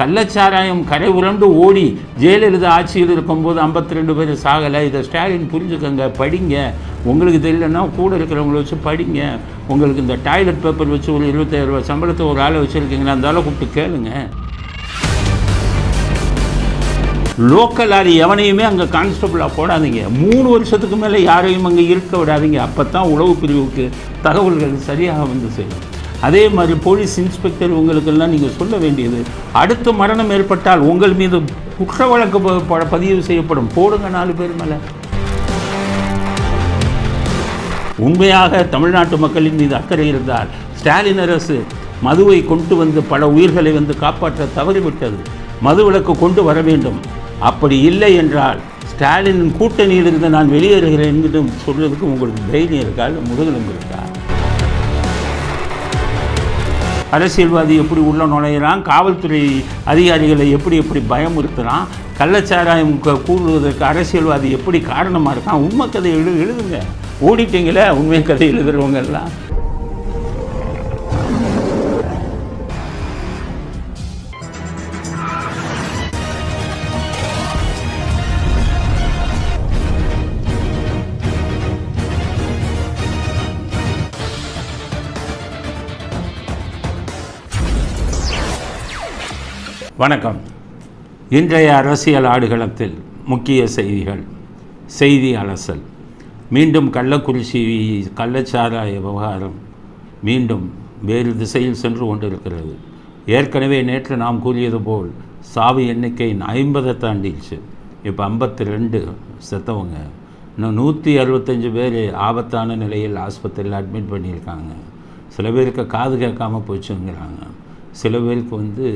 கள்ளச்சாராயம் கரை உரண்டு ஓடி ஜெயலலிதா ஆட்சியில் இருக்கும்போது ஐம்பத்தி ரெண்டு பேர் சாகலை. இதை ஸ்டாலின் புரிஞ்சுக்கோங்க படிங்க. உங்களுக்கு தெரியலன்னா கூட இருக்கிறவங்கள வச்சு படிங்க. உங்களுக்கு இந்த டாய்லெட் பேப்பர் வச்சு ஒரு இருபத்தாயிரம் ரூபாய் சம்பளத்தை ஒரு ஆளை வச்சுருக்கீங்களா அந்த ஆளை கூப்பிட்டு கேளுங்க. லோக்கல் லாரி எவனையுமே அங்கே கான்ஸ்டபிளாக போடாதீங்க. மூணு வருஷத்துக்கு மேலே யாரையும் அங்கே இருக்க விடாதீங்க. அப்போ தான் உளவு பிரிவுக்கு தகவல்கள் சரியாக வந்து சேரும். அதே மாதிரி போலீஸ் இன்ஸ்பெக்டர் உங்களுக்கெல்லாம் நீங்கள் சொல்ல வேண்டியது அடுத்த மரணம் ஏற்பட்டால் உங்கள் மீது குற்ற வழக்கு ப- பதிவு செய்யப்படும். போடுங்க நாலு பேர் மேலே. உண்மையாக தமிழ்நாட்டு மக்களின் மீது அக்கறை இருந்தால் ஸ்டாலின் அரசு மதுவை கொண்டு வந்து பல உயிர்களை வந்து காப்பாற்ற தவறிவிட்டது. மது விலக்கு கொண்டு வர வேண்டும். அப்படி இல்லை என்றால் ஸ்டாலின் கூட்டணியிலிருந்து நான் வெளியேறுகிறேன் என்று சொல்வதற்கு உங்களுக்கு தைரியம் இருக்கால் இல்லை முதுகெலும்பு இருக்கா? அரசியல்வாதி எப்படி உள்ள நுழையிறான் காவல்துறை அதிகாரிகளை எப்படி எப்படி பயமுறுத்துகிறான் கள்ளச்சாராயம் கூடுவதற்கு அரசியல்வாதி எப்படி காரணமாக இருக்கான் உண்மை கதை எழு எழுதுங்க. ஓடிட்டீங்களே உண்மை கதை எழுதுறவங்க வணக்கம். இன்றைய அரசியல் ஆடுகளத்தில் முக்கிய செய்திகள். செய்தி அலசல். மீண்டும் கள்ளக்குறிச்சி கள்ளச்சாராய விவகாரம் மீண்டும் வேறு திசையில் சென்று கொண்டிருக்கிறது. ஏற்கனவே நேற்று நாம் கூறியது போல் சாவு எண்ணிக்கை ஐம்பதை தாண்டிடுச்சு. இப்போ ஐம்பத்தி ரெண்டு செத்தவங்க. இன்னும் நூற்றி அறுபத்தஞ்சு பேர் ஆபத்தான நிலையில் ஆஸ்பத்திரியில் அட்மிட் பண்ணியிருக்காங்க. சில பேருக்கு காது கேட்காமல் போச்சுங்கிறாங்க. சில பேருக்கு வந்து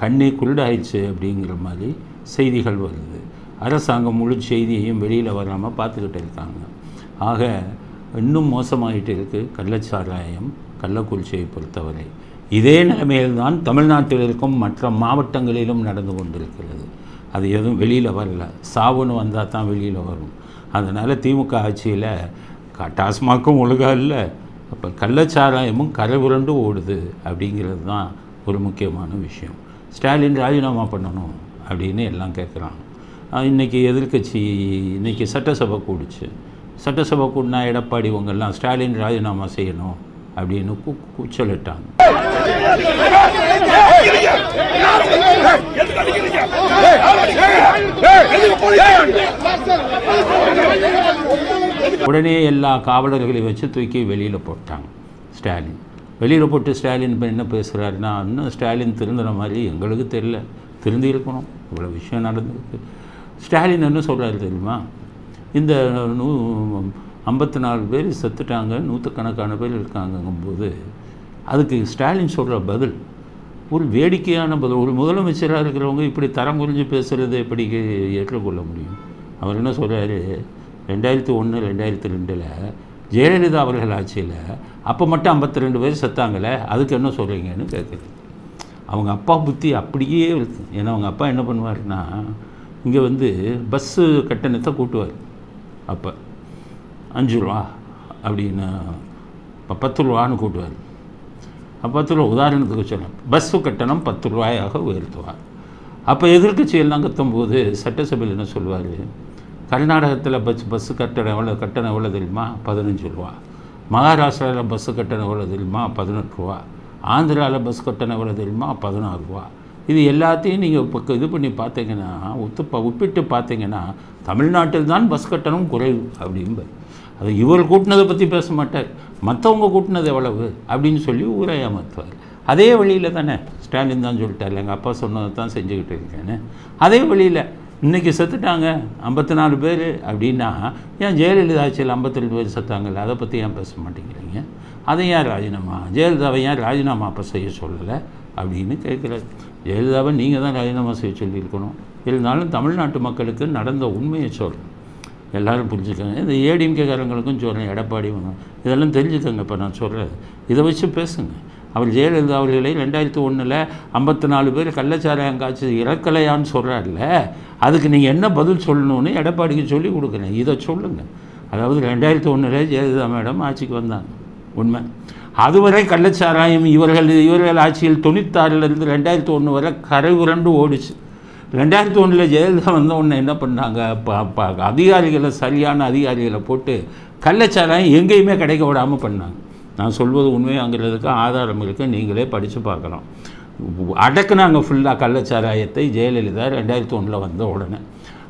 கண்ணே குருடாயிடுச்சு அப்படிங்கிற மாதிரி செய்திகள் வருது. அரசாங்கம் முழு செய்தியையும் வெளியில் வராமல் பார்த்துக்கிட்டு இருக்காங்க. ஆக இன்னும் மோசமாகிட்டு இருக்குது கள்ளச்சாராயம் கள்ளக்குறிச்சியை பொறுத்தவரை. இதே நிலைமையில்தான் தமிழ்நாட்டில் இருக்கும் மற்ற மாவட்டங்களிலும் நடந்து கொண்டிருக்கிறது. அது எதுவும் வெளியில் வரல. சாவுன்னு வந்தால் தான் வெளியில் வரும். அதனால் திமுக ஆட்சியில் டாஸ்மாக்கும் ஒழுங்காக இல்லை. அப்போ கள்ளச்சாராயமும் கரை புரண்டு ஓடுது அப்படிங்கிறது தான் ஒரு முக்கியமான விஷயம். ஸ்டாலின் ராஜினாமா பண்ணணும் அப்படின்னு எல்லாம் கேட்குறாங்க இன்றைக்கி எதிர்க்கட்சி இன்றைக்கி சட்டசபை கூடுச்சு. சட்டசபை கூடினா எடப்பாடி இவங்கெல்லாம் ஸ்டாலின் ராஜினாமா செய்யணும் அப்படின்னு கூ கூச்சலிட்டாங்க. உடனே எல்லா காவலர்களையும் வச்சு தூக்கி வெளியில் போட்டாங்க ஸ்டாலின். வெளியில் போட்டு ஸ்டாலின் இப்போ என்ன பேசுகிறாருன்னா இன்னும் ஸ்டாலின் திருந்துற மாதிரி எங்களுக்கு தெரியல. திருந்தி இருக்கணும். இவ்வளோ விஷயம் நடந்திருக்கு. ஸ்டாலின் என்ன சொல்கிறாரு தெரியுமா? இந்த நூ ஐம்பத்தி நாலு பேர் செத்துட்டாங்க நூற்றுக்கணக்கான பேர் இருக்காங்கங்கும்போது அதுக்கு ஸ்டாலின் சொல்கிற பதில் ஒரு வேடிக்கையான பதில் ஒரு முதலமைச்சராக இருக்கிறவங்க இப்படி தரம் குறிஞ்சு பேசுகிறத எப்படி ஏற்றுக்கொள்ள முடியும்? அவர் என்ன சொல்கிறாரு ரெண்டாயிரத்தி ஒன்று ரெண்டாயிரத்தி ரெண்டில் ஜெயலலிதா அவர்கள் ஆட்சியில் அப்போ மட்டும் ஐம்பத்தி ரெண்டு பேர் செத்தாங்களே அதுக்கு என்ன சொல்கிறீங்கன்னு கேட்குது அவங்க அப்பா புத்தி அப்படியே இருக்கு. ஏன்னா அவங்க அப்பா என்ன பண்ணுவார்னா இங்கே வந்து பஸ்ஸு கட்டணத்தை கூட்டுவார். அப்போ அஞ்சு ரூபா அப்படின்னு இப்போ பத்து ரூபான்னு கூட்டுவார். பத்து ரூபா உதாரணத்துக்கு சொன்னேன் பஸ்ஸு கட்டணம் பத்து ரூபாயாக உயர்த்துவார். அப்போ எதிர்கட்சியெல்லாம் கத்தும்போது சட்டசபையில் என்ன சொல்லுவார் கர்நாடகத்தில் பஸ் பஸ்ஸு கட்டணம் எவ்வளோ கட்டணம் எவ்வளோ தெரியுமா? பதினஞ்சு ரூபா. மகாராஷ்டிராவில் பஸ்ஸு கட்டணம் எவ்வளோ தெரியுமா? பதினெட்டு ரூபா. ஆந்திராவில் பஸ் கட்டணம் எவ்வளோ தெரியுமா? பதினாறு ரூபா. இது எல்லாத்தையும் நீங்கள் இப்போ இது பண்ணி பார்த்தீங்கன்னா ஒத்து ஒப்பிட்டு பார்த்தீங்கன்னா தமிழ்நாட்டில் தான் பஸ் கட்டணம் குறைவு அப்படிம்பார் அது இவர் கூட்டினதை பற்றி பேச மாட்டார். மற்றவங்க கூட்டினது எவ்வளவு அப்படின்னு சொல்லி ஊரை ஏமாற்றுவார் அதே வழியில் தானே ஸ்டாலின் தான் சொல்லிட்டார். எங்கள் அப்பா சொன்னதை தான் செஞ்சுக்கிட்டு இருக்கேன்னு. அதே வழியில் இன்றைக்கி செத்துட்டாங்க ஐம்பத்தி நாலு பேர் அப்படின்னா ஏன் ஜெயலலிதா ஆட்சியில் ஐம்பத்தி ரெண்டு பேர் செத்தாங்கல்ல? அதை பற்றி ஏன் பேச மாட்டேங்கிறீங்க? அதை ஏன் ராஜினாமா ஜெயலலிதாவை ஏன் ராஜினாமா அப்போ செய்ய சொல்லலை அப்படின்னு கேட்குறாரு. ஜெயலலிதாவை நீங்கள் தான் ராஜினாமா செய்ய சொல்லியிருக்கணும். இருந்தாலும் தமிழ்நாட்டு மக்களுக்கு நடந்த உண்மையை சொல்கிறேன் எல்லாரும் புரிஞ்சுக்கோங்க. இந்த ஏடிஎம்கேக்காரங்களுக்கும் சொல்கிறேன் எடப்பாடி இதெல்லாம் தெரிஞ்சுக்கோங்க இப்போ நான் சொல்கிறேன் இதை வச்சு பேசுங்க. அவர் ஜெயலலிதா அவர்களை ரெண்டாயிரத்தி ஒன்றில் ஐம்பத்தி நாலு பேர் கள்ளச்சாராயம் காய்ச்சி இறக்கலையான்னு சொல்கிறார்ல அதுக்கு நீங்கள் என்ன பதில் சொல்லணும்னு எடப்பாடிக்கு சொல்லி கொடுக்குறேன். இதை சொல்லுங்கள் அதாவது ரெண்டாயிரத்தி ஒன்றில் ஜெயலலிதா மேடம் ஆட்சிக்கு வந்தாங்க. உண்மை. அதுவரை கள்ளச்சாராயம் இவர்கள் இவர்கள் ஆட்சியில் தொண்ணூத்தாறிலிருந்து ரெண்டாயிரத்தி ஒன்று வரை கரை உரண்டு ஓடிச்சு. ரெண்டாயிரத்தி ஒன்றில் ஜெயலலிதா வந்த உடனே என்ன பண்ணாங்க? ப- அதிகாரிகளை சரியான அதிகாரிகளை போட்டு கள்ளச்சாராயம் எங்கேயுமே கிடைக்க விடாமல் பண்ணாங்க. நான் சொல்வது உண்மையாங்கிறதுக்கு ஆதாரம் இருக்குது நீங்களே படித்து பார்க்கலாம் அடக்குனாங்க ஃபுல்லாக கள்ளச்சாராயத்தை ஜெயலலிதா ரெண்டாயிரத்தி ஒன்றில் வந்த உடனே.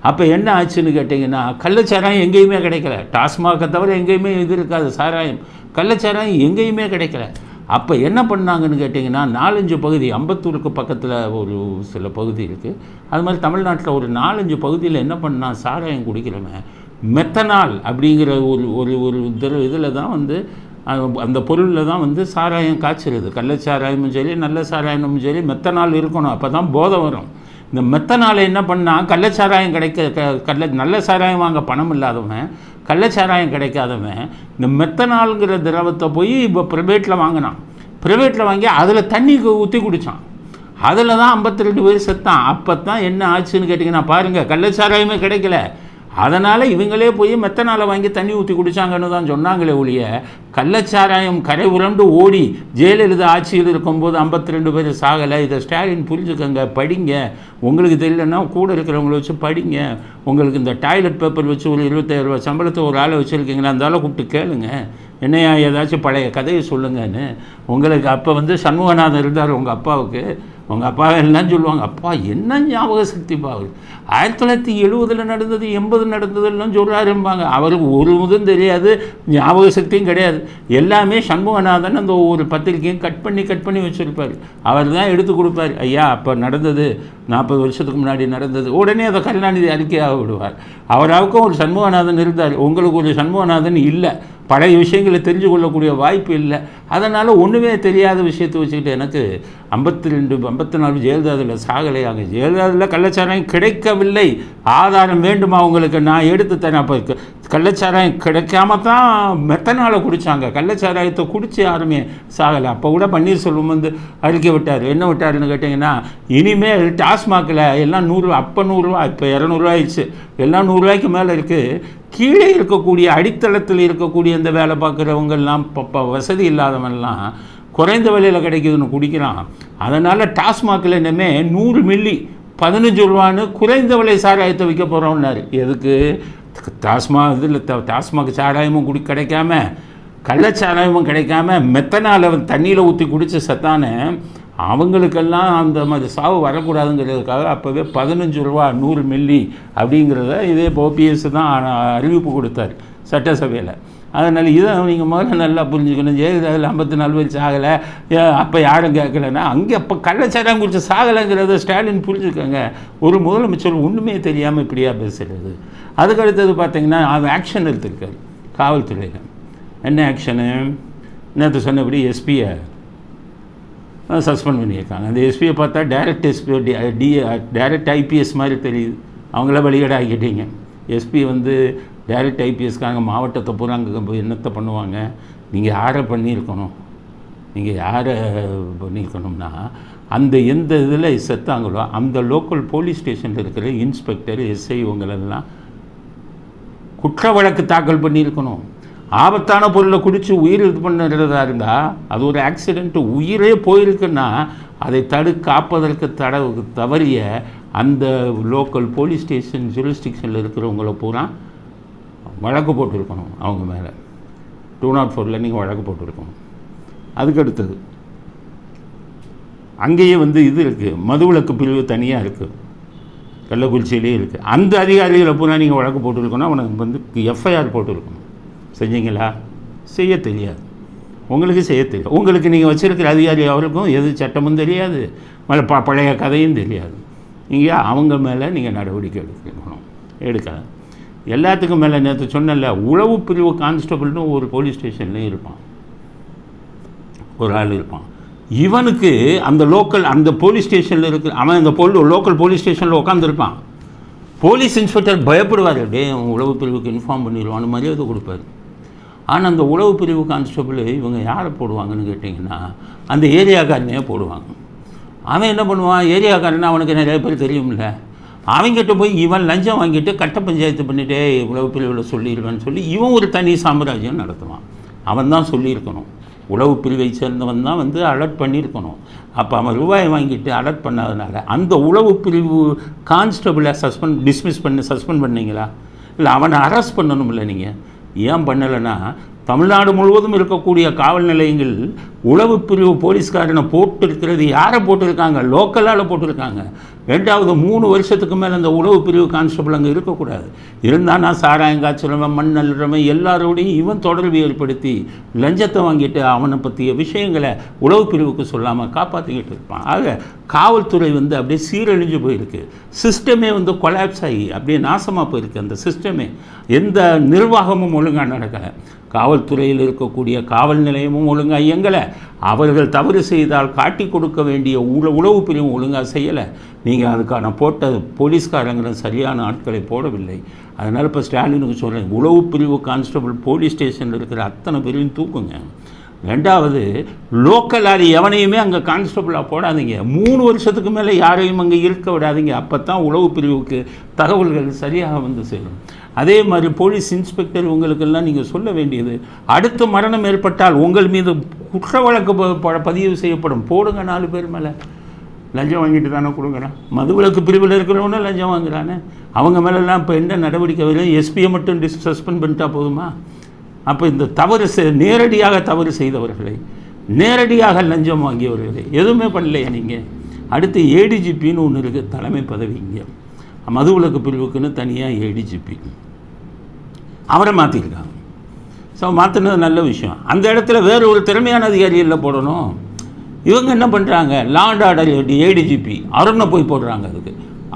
அப்போ என்ன ஆச்சுன்னு கேட்டிங்கன்னா கள்ளச்சாராயம் எங்கேயுமே கிடைக்கல. டாஸ்மாகை தவிர எங்கேயுமே இது இருக்காது சாராயம். கள்ளச்சாராயம் எங்கேயுமே கிடைக்கல. அப்போ என்ன பண்ணாங்கன்னு கேட்டிங்கன்னா நாலஞ்சு பகுதி அம்பத்தூருக்கு பக்கத்தில் ஒரு சில பகுதி இருக்குது அது மாதிரி தமிழ்நாட்டில் ஒரு நாலஞ்சு பகுதியில் என்ன பண்ணால் சாராயம் குடிக்கிறவன் மெத்தனால் அப்படிங்கிற ஒரு ஒரு ஒரு இதில் தான் வந்து அந்த- அந்த பொருளில் தான் வந்து சாராயம் காய்ச்சிருது. கள்ளச்சாராயமும் சரி நல்ல சாராயமும் சரி மெத்த நாள் இருக்கணும். அப்போ தான் போதை வரும். இந்த மெத்த நாள் என்ன பண்ணால் கள்ளச்சாராயம் கிடைக்க க- கள்ள நல்ல சாராயம் வாங்க பணம் இல்லாதவன் கள்ளச்சாராயம் கிடைக்காதவன் இந்த மெத்த நாளுங்கிற திரவத்தை போய் இப்போ ப்ரைவேட்டில் வாங்கினான். ப்ரைவேட்டில் வாங்கி அதில் தண்ணி ஊற்றி குடித்தான் அதில் தான் ஐம்பத்தி ரெண்டு பேர் செத்தான். அப்போ தான் என்ன ஆச்சுன்னு கேட்டிங்கன்னா பாருங்கள் கள்ளச்சாராயமே கிடைக்கல. அதனால் இவங்களே போய் மெத்தனால வாங்கி தண்ணி ஊற்றி குடிச்சாங்கன்னு தான் சொன்னாங்களே ஒழிய கள்ளச்சாராயம் கரை உரண்டு ஓடி ஜெயலலிதா ஆட்சியில் இருக்கும்போது ஐம்பத்தி ரெண்டு பேர் சாகலை. இதை ஸ்டாலின் புரிஞ்சுக்கங்க படிங்க. உங்களுக்கு தெரியலன்னா கூட இருக்கிறவங்கள வச்சு படிங்க. உங்களுக்கு இந்த டாய்லெட் பேப்பர் வச்சு ஒரு இருபத்தாயிரம் ரூபா சம்பளத்தை ஒரு ஆளை வச்சுருக்கீங்களா? அந்த ஆளை கூப்பிட்டு கேளுங்க. என்னையா ஏதாச்சும் பழைய கதையை சொல்லுங்கன்னு. உங்களுக்கு அப்போ வந்து சண்முகநாதன் இருந்தார் உங்கள் அப்பாவுக்கு. உங்கள் அப்பா எல்லாம் சொல்லுவாங்க அப்பா என்ன ஞாபக சக்தி அவர்? ஆயிரத்தி தொள்ளாயிரத்தி எழுபதில் நடந்தது எண்பது நடந்ததுலாம் சொல்கிறாரும்பாங்க அவருக்கு ஒரு முதம் தெரியாது ஞாபக சக்தியும் கிடையாது. எல்லாமே சண்முகநாதன் அந்த ஒவ்வொரு பத்திரிக்கையும் கட் பண்ணி கட் பண்ணி வச்சுருப்பார். அவர் தான் எடுத்து கொடுப்பார். ஐயா அப்போ நடந்தது நாற்பது வருஷத்துக்கு முன்னாடி நடந்தது. உடனே அதை கருணாநிதி அறிக்கையாக விடுவார். அவராவுக்கும் ஒரு சண்முகநாதன் இருந்தார். உங்களுக்கு ஒரு சண்முகநாதன் இல்லை. பழைய விஷயங்களை தெரிஞ்சு கொள்ளக்கூடிய வாய்ப்பு இல்லை. அதனால் ஒன்றுமே தெரியாத விஷயத்தை வச்சுக்கிட்டு எனக்கு ஐம்பத்தி ரெண்டு ஐம்பத்தி நாலு ஜெயலலிதாவில் சாகலையாங்க ஜெயலலிதாவில் கள்ளச்சாராயம் கிடைக்கவில்லை. ஆதாரம் வேண்டுமா உங்களுக்கு? நான் எடுத்து தரேன். அப்போ கள்ளச்சாராயம் கிடைக்காம தான் மெத்தனால குடித்தாங்க கள்ளச்சாராயத்தை குடித்து யாருமே சாகலை. அப்போ கூட பன்னீர்செல்வம் வந்து அழிக்க விட்டார். என்ன விட்டாருன்னு கேட்டிங்கன்னா இனிமேல் டாஸ்மாகில் எல்லாம் நூறுரூவா அப்போ நூறுரூவா இப்போ இரநூறுவா ஆயிடுச்சு. எல்லாம் நூறுரூவாய்க்கு மேலே இருக்குது கீழே இருக்கக்கூடிய அடித்தளத்தில் இருக்கக்கூடிய இந்த வேலை பார்க்குறவங்கெல்லாம் இப்போ வசதி இல்லாதவன்லாம் குறைந்த விலையில் கிடைக்குதுன்னு குடிக்கிறான். அதனால் டாஸ்மாகில் இனிமே நூறு மில்லி பதினஞ்சு ரூபான்னு குறைந்த விலை சாராயத்தை விற்க போகிறோம்னாரு எதுக்கு? டாஸ்மாக் இதில் டாஸ்மாக் சாராயமும் குடி கிடைக்காம கள்ளச்சாராயமும் கிடைக்காம மெத்தனால் அவன் தண்ணியில் ஊற்றி குடித்து சத்தானே அவங்களுக்கெல்லாம் அந்த மாதிரி சாவு வரக்கூடாதுங்கிறதுக்காக அப்போவே பதினஞ்சு ரூபா நூறு மில்லி அப்படிங்கிறத இதே ஓபிஎஸ் தான் அறிவிப்பு கொடுத்தார் சட்டசபையில். அதனால் இதை நீங்கள் முதல்ல நல்லா புரிஞ்சுக்கணும். ஜெயலலிதாவில் ஐம்பத்தி நாலு வயசு ஆகலை. அப்போ யாரும் கேட்கலன்னா அங்கே அப்போ கள்ளச்சாரம் குறித்து சாகலைங்கிறத ஸ்டாலின் புரிஞ்சுக்கோங்க. ஒரு முதலமைச்சர் ஒன்றுமே தெரியாமல் இப்படியா பேசுகிறது அதுக்கு அடுத்தது பார்த்தீங்கன்னா அவன் ஆக்ஷன் எடுத்திருக்காரு காவல்துறையில். என்ன ஆக்ஷனு? நேற்று சொன்னபடி எஸ்பியை சஸ்பெண்ட் பண்ணியிருக்காங்க. அந்த எஸ்பியை பார்த்தா direct SP D direct IPS மாதிரி தெரியுது. அவங்கள வெளியிட ஆகிக்கிட்டீங்க எஸ்பி வந்து டைரக்ட் ஐபிஎஸ்க்காங்க மாவட்டத்தை பூரா அங்கே போய் என்னத்தை பண்ணுவாங்க? நீங்கள் யாரை பண்ணியிருக்கணும்? நீங்கள் யாரை பண்ணியிருக்கணும்னா அந்த எந்த இதில் செத்தாங்களோ அந்த லோக்கல் போலீஸ் ஸ்டேஷனில் இருக்கிற இன்ஸ்பெக்டர் எஸ்ஐ இவங்களெல்லாம் குற்ற வழக்கு தாக்கல் பண்ணியிருக்கணும். ஆபத்தான பொருளை குடித்து உயிர் இது பண்ணுறதா இருந்தால் அது ஒரு ஆக்சிடெண்ட்டு உயிரே போயிருக்குன்னா அதை தடு காப்பதற்கு தட தவறிய அந்த லோக்கல் போலீஸ் ஸ்டேஷன் ஜூரிஸ்டிக்ஷனில் இருக்கிறவங்கள பூரா வழக்கு போட்டிருக்கணும் அவங்க மேலே. டூ நாட் ஃபோரில் நீங்கள் வழக்கு போட்டிருக்கணும். அதுக்கு அடுத்தது அங்கேயே வந்து இது இருக்குது மதுவிலக்கு பிரிவு தனியாக இருக்குது கள்ளக்குறிச்சியிலே இருக்குது அந்த அதிகாரிகளை பூரா நீங்கள் வழக்கு போட்டிருக்கணும். அவனுக்கு வந்து எஃப்ஐஆர் போட்டிருக்கணும். செஞ்சீங்களா? செய்ய தெரியாது. உங்களுக்கு செய்ய தெரியும் உங்களுக்கு நீங்கள் வச்சுருக்கிற அதிகாரி அவருக்கும் எது சட்டமும் தெரியாது மேலே ப பழைய கதையும் தெரியாது. நீங்கள் அவங்க மேலே நீங்கள் நடவடிக்கை எடுக்கணும். எடுக்காது எல்லாத்துக்கும் மேலே நேற்று சொன்னல உளவு பிரிவு கான்ஸ்டபிள்னு ஒரு போலீஸ் ஸ்டேஷன்லேயும் இருப்பான். ஒரு ஆள் இருப்பான். இவனுக்கு அந்த லோக்கல் அந்த போலீஸ் ஸ்டேஷனில் இருக்கிற அவன் அந்த போல் லோக்கல் போலீஸ் ஸ்டேஷனில் உட்காந்துருப்பான் போலீஸ் இன்ஸ்பெக்டர் பயப்படுவார் அப்படியே அவன் உளவு பிரிவுக்கு இன்ஃபார்ம் பண்ணிடுவான்னு மரியாதை கொடுப்பாரு. ஆனால் அந்த உளவு பிரிவு கான்ஸ்டபிள் இவங்க யாரை போடுவாங்கன்னு கேட்டிங்கன்னா அந்த ஏரியாக்காரனையே போடுவாங்க. அவன் என்ன பண்ணுவான்? ஏரியாக்காரன் அவனுக்கு நிறைய பேர் தெரியும்ல. அவங்ககிட்ட போய் இவன் லஞ்சம் வாங்கிட்டு கட்ட பஞ்சாயத்து பண்ணிட்டே உளவு பிரிவில் சொல்லிடுவேன்னு சொல்லி இவன் ஒரு தனி சாம்ராஜ்யம் நடத்துவான். அவன் தான் சொல்லியிருக்கணும். உளவு பிரிவை சேர்ந்தவன் தான் வந்து அலர்ட் பண்ணியிருக்கணும். அப்போ அவன் ரூபாய் வாங்கிட்டு அலர்ட் பண்ணாதனால அந்த உளவு பிரிவு கான்ஸ்டபிளை சஸ்பெண்ட் டிஸ்மிஸ் பண்ணி சஸ்பெண்ட் பண்ணீங்களா? இல்லை அவனை அரெஸ்ட் பண்ணணும்ல நீங்கள் ஏன் பண்ணலைன்னா தமிழ்நாடு முழுவதும் இருக்கக்கூடிய காவல் நிலையங்கள் உளவு பிரிவு போலீஸ்காரனை போட்டிருக்கிறது. யாரை போட்டிருக்காங்க? லோக்கலால் போட்டிருக்காங்க. ரெண்டாவது மூணு வருஷத்துக்கு மேலே அந்த உளவு பிரிவு கான்ஸ்டபிள் அங்கே இருக்கக்கூடாது. இருந்தால் நான் சாராயம் காய்ச்சலவன் மண் அள்ளுறவன் எல்லாரோடையும் இவன் தொடர்பு ஏற்படுத்தி லஞ்சத்தை வாங்கிட்டு அவனை பற்றிய விஷயங்களை உளவு பிரிவுக்கு சொல்லாமல் காப்பாற்றிக்கிட்டு இருப்பான். ஆக காவல்துறை வந்து அப்படியே சீரழிஞ்சு போயிருக்கு. சிஸ்டமே வந்து கொலாப்ஸ் ஆகி அப்படியே நாசமாக போயிருக்கு அந்த சிஸ்டமே. எந்த நிர்வாகமும் ஒழுங்காக நடக்கலை. காவல்துறையில் இருக்கக்கூடிய காவல் நிலையமும் ஒழுங்காக இயங்கலை. அவர்கள் தவறு செய்தால் காட்டி கொடுக்க வேண்டிய உள உளவு பிரிவும் ஒழுங்காக செய்யலை. நீங்கள் அதுக்கான போட்ட போலீஸ்காரங்களும் சரியான ஆட்களை போடவில்லை. அதனால் இப்போ ஸ்டாலினுக்கு சொல்கிறேன் உளவு பிரிவு கான்ஸ்டபிள் போலீஸ் ஸ்டேஷனில் இருக்கிற அத்தனை பேரையும் தூக்குங்க. ரெண்டாவது லோக்கல் லோக்கலாரி எவனையுமே அங்கே கான்ஸ்டபிளாக போடாதீங்க. மூணு வருஷத்துக்கு மேலே யாரையும் அங்கே இருக்க விடாதீங்க. அப்போ தான் உளவு பிரிவுக்கு தகவல்கள் சரியாக வந்து சேரும். அதே மாதிரி போலீஸ் இன்ஸ்பெக்டர் உங்களுக்கெல்லாம் நீங்கள் சொல்ல வேண்டியது அடுத்த மரணம் ஏற்பட்டால் உங்கள் மீது குற்ற வழக்கு பதிவு செய்யப்படும். போடுங்க நாலு பேர் மேலே. லஞ்சம் வாங்கிட்டு தானே கொடுக்குறான் மதுவிலக்கு பிரிவில் இருக்கிறவனே லஞ்சம் வாங்குறானே. அவங்க மேலெல்லாம் இப்போ என்ன நடவடிக்கை வரும்? எஸ்பியை மட்டும் டிஸ் சஸ்பெண்ட் பண்ணிட்டா போதுமா? அப்போ இந்த தவறு செய் நேரடியாக தவறு செய்தவர்களை நேரடியாக லஞ்சம் வாங்கியவர்களை எதுவுமே பண்ணலையா நீங்கள் அடுத்து ஏடிஜிபின்னு ஒன்று இருக்குது தலைமை பதவி இங்கே. மதுவிலக்கு பிரிவுக்குன்னு தனியாக ஏடிஜிபி அவரை மாற்றிருக்காங்க ஸோ மாற்றினது நல்ல விஷயம். அந்த இடத்துல வேறு ஒரு திறமையான அதிகாரியில் போடணும். இவங்க என்ன பண்ணுறாங்க லாண்ட் ஆர்டர் ஏடிஜிபி அருணை போய் போடுறாங்க அதுக்கு.